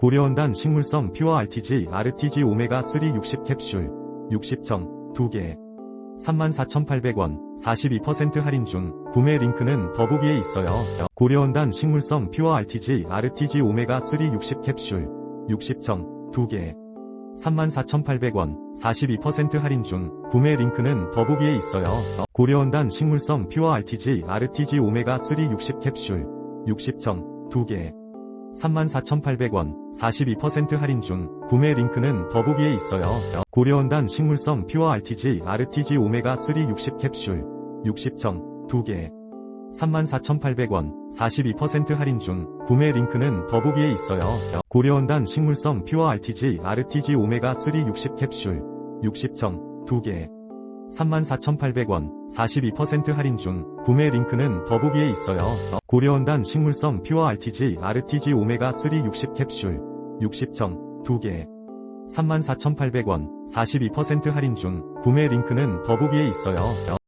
고려원단 식물성 퓨어 RTG RTG 오메가 3 60 캡슐 60정 2개 34,800원 42% 할인 중 구매 링크는 더보기에 있어요. 고려원단 식물성 퓨어 RTG RTG 오메가 3 60 캡슐 60정 2개 34,800원 42% 할인 중 구매 링크는 더보기에 있어요. 고려원단 식물성 퓨어 RTG RTG 오메가 3 60 캡슐 60정 2개 34,800원 42% 할인 중 구매 링크는 더보기에 있어요. 고려원단 식물성 퓨어 RTG RTG 오메가 3 60 캡슐 60정 2개 34,800원 42% 할인 중 구매 링크는 더보기에 있어요. 고려원단 식물성 퓨어 RTG RTG 오메가 3 60 캡슐 60정 2개 34,800원 42% 할인 중 구매 링크는 더보기에 있어요. 고려원단 식물성 퓨어 RTG RTG 오메가 3 60 캡슐 60정 2개 34,800원 42% 할인 중 구매 링크는 더보기에 있어요.